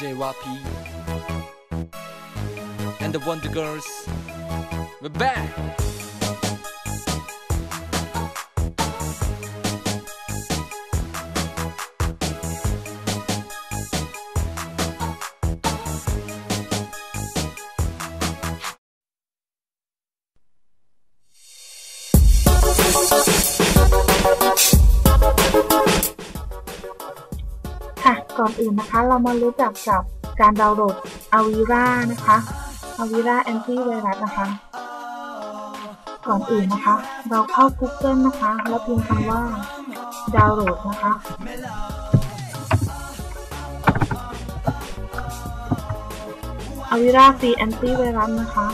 JYP and the Wonder Girls. We're back. ก่อนอื่นนะคะ เรามารู้จักกับการดาวน์โหลด Avira นะคะ Avira Antivirus นะคะ ก่อนอื่นนะคะ เราเข้า Google นะคะ แล้วพิมพ์คำว่าดาวน์โหลดนะคะ Avira Free Antivirus นะคะ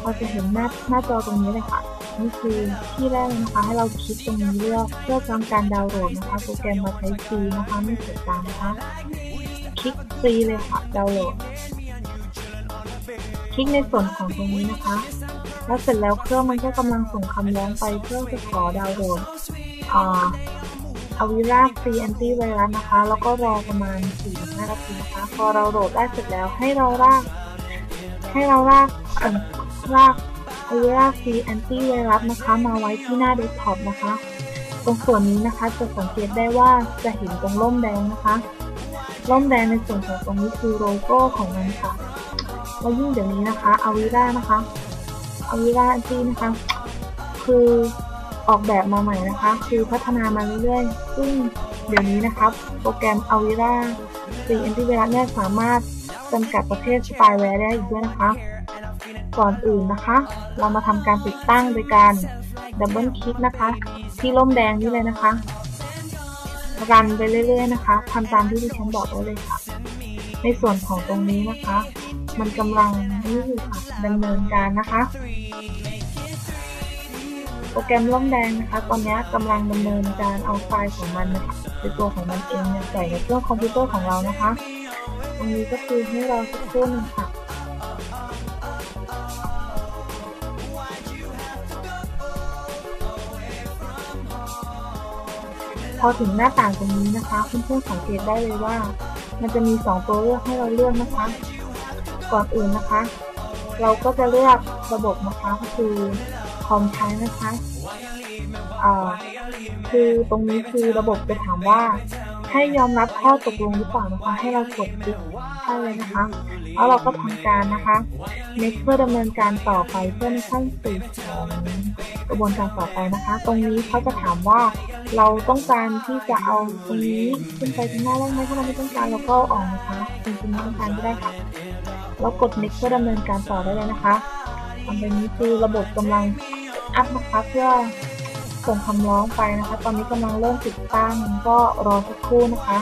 เราจะเห็นหน้าหน้าจอตรงนี้เลยค่ะ นี่คือที่แรกนะคะให้เราคลิกตรงนี้เลือกเพื่อทำการดาวน์โหลดนะคะโปรแกรมมาใช้ฟรีนะคะไม่เสียตังค์นะคะคลิกฟรีเลยค่ะดาวน์โหลดคลิกในส่วนของตรงนี้นะคะ แล้วเสร็จแล้วเครื่องมันก็กำลังส่งคำร้องไปเพื่อจะขอดาวน์โหลดอ่าอวิราฟรีแอนตี้ไวรัสนะคะ แล้วก็รอประมาณ4-5นาทีนะคะ พอเราโหลดได้เสร็จแล้วให้เราลาก ให้เราลากลาก อวิราฟรีแอนตี้ไวรัสนะคะ มาไว้ที่หน้าเดสก์ท็อปนะคะ ตรงส่วนนี้นะคะจะสังเกตได้ว่าจะเห็นตรงร่มแดงนะคะร่มแดงในส่วนของตรงนี้คือโลโก้ของมันค่ะแล้วยิ่งเดี๋ยวนี้นะคะอวิรานะคะอวิราที่นะคะ คือออกแบบมาใหม่นะคะ คือพัฒนามาเรื่อยๆ ซึ่งเดี๋ยวนี้นะคะโปรแกรมอวิราซีแอนติไวรัสเนี่ยสามารถจำกัดประเภทสปายแวร์ได้อีกด้วยนะคะ ก่อนอื่นนะคะ เรามาทำการติดตั้งโดยการดับเบิลคลิกนะคะ ที่ร่มแดงนี้เลยนะคะ รันไปเรื่อยๆนะคะทำตามที่ดิฉันบอกไว้เลยค่ะ ในส่วนของตรงนี้นะคะ มันกำลังนี่อยู่ค่ะดำเนินการนะคะ โปรแกรมร่มแดงนะคะ ตอนนี้กำลังดำเนินการเอาไฟล์ของมันนะคะในตัวของมันเองใส่ในเครื่องคอมพิวเตอร์ของเรานะคะ ตรงนี้ก็คือให้เราสักครู่นึงค่ะ พอถึงหน้าต่างตรงนี้นะคะเพื่อนๆสังเกตได้เลยว่า มันจะมี 2 ตัวเลือกให้เราเลือกนะคะ ก่อนอื่นนะคะ เราก็จะเลือกระบบนะคะก็คือคอมใช้นะคะคือตรงนี้คือระบบจะถามว่า ให้ยอมรับข้อตกลงหรือเปล่านะคะ ให้เรากดคลิกใช่เลยนะคะแล้วเราก็ทำการนะคะ next เพื่อดำเนินการต่อไปเพื่อในขั้นสี่ของกระบวนการต่อไปนะคะ ตรงนี้เขาจะถามว่าเราต้องการที่จะเอาตรงนี้ขึ้นไปข้างหน้าได้ไหมถ้าเราไม่ต้องการเราก็ออกนะคะจริงๆไม่ต้องการก็ได้ค่ะแล้วกด next เพื่อดำเนินการต่อได้เลยนะคะทำแบบนี้คือระบบกำลังอัพนะคะเพื่อ ส่งคำร้องไปนะคะ ตอนนี้กำลังเริ่มติดตั้งก็รอสักครู่นะคะ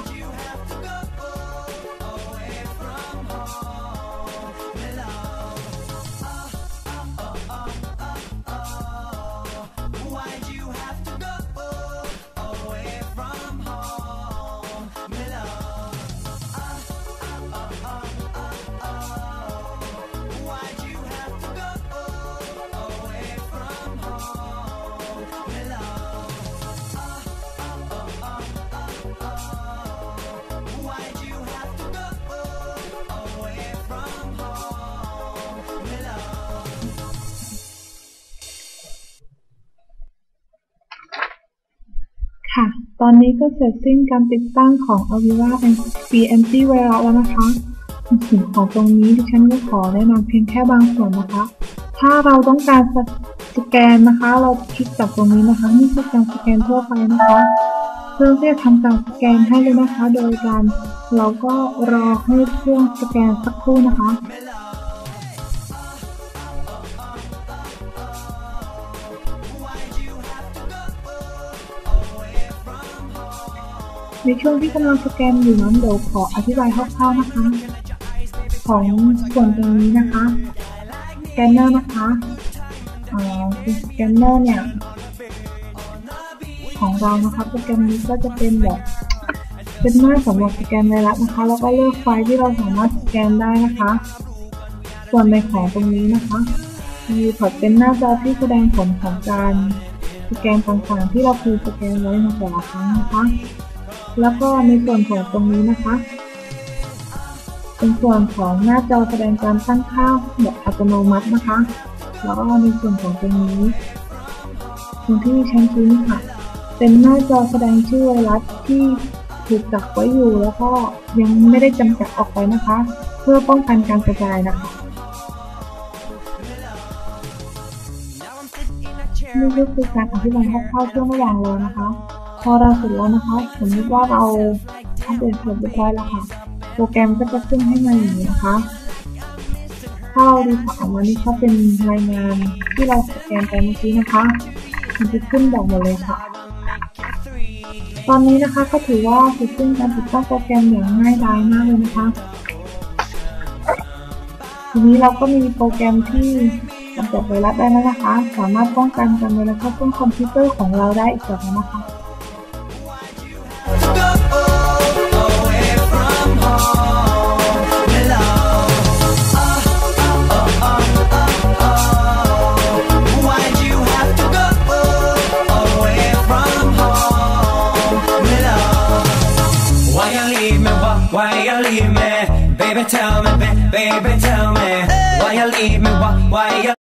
ค่ะ ตอนนี้ก็เสร็จสิ้นการติดตั้งของ Avira NP Antivirus แล้วนะคะในส่วนของตรงนี้ดิฉันก็ขอแนะนำเพียงแค่บางส่วนนะคะ ถ้าเราต้องการสสแกนนะคะ เราคลิกจากตรงนี้นะคะนี่คือการสแกนทั่วไปนะคะเพื่อที่จะทำการสแกนให้เลยนะคะ โดยการเราก็รอให้เครื่องสแกนสักครู่นะคะ ในช่วงที่กำลังสแกนอยู่นั้นเดี๋ยวขออธิบายคร่าวๆนะคะ ของส่วนตรงนี้นะคะสแกนเนอร์นะคะเอ่อคือสแกนเนอร์เนี่ย ของเรานะคะโปรแกรมนี้ก็จะเป็นแบบเป็นหน้าสำหรับสแกนไวรัสนะคะ แล้วก็เลือกไฟล์ที่เราสามารถสแกนได้นะคะ ส่วนในของตรงนี้นะคะมีพอร์ตเป็นหน้าจอที่แสดงผลของการสแกนต่างๆที่เราเคยสแกนไว้ในแต่ละครั้งนะคะ แล้วก็ในส่วนของตรงนี้นะคะเป็นส่วนของหน้าจอแสดงการตั้งค่าแบบอัตโนมัตินะคะ แล้วก็ในส่วนของตรงนี้ตรงที่ชั้นชี้นี่ค่ะ เป็นหน้าจอแสดงชื่อไวรัสที่ถูกกักไว้อยู่แล้วก็ยังไม่ได้จำกัดออกไปนะคะ เพื่อป้องกันการกระจายนะคะนี่ก็คือการอธิบายคร่าวๆช่วงระหว่างรอนะคะ พอเราเสร็จแล้วนะคะสมมติว่าเราอัปเดตเสร็จเรียบร้อยแล้วค่ะ โปรแกรมก็จะขึ้นให้มาอย่างนี้นะคะ ถ้าเราดูข่าวออกมานี่ก็เป็นรายงานที่เราสแกนไปเมื่อกี้นะคะ มันจะขึ้นบอกหมดเลยค่ะ ตอนนี้นะคะก็ถือว่าเสร็จสิ้นการติดตั้งโปรแกรมอย่างง่ายดายมากเลยนะคะทีนี้เราก็มีโปรแกรมที่กำจัดไวรัสได้แล้วนะคะ สามารถป้องกันการไวรัสเข้าเครื่องคอมพิวเตอร์ของเราได้อีกแบบนึงนะคะ Baby, tell me, ba- baby, tell me. Why you leave me? Why, why you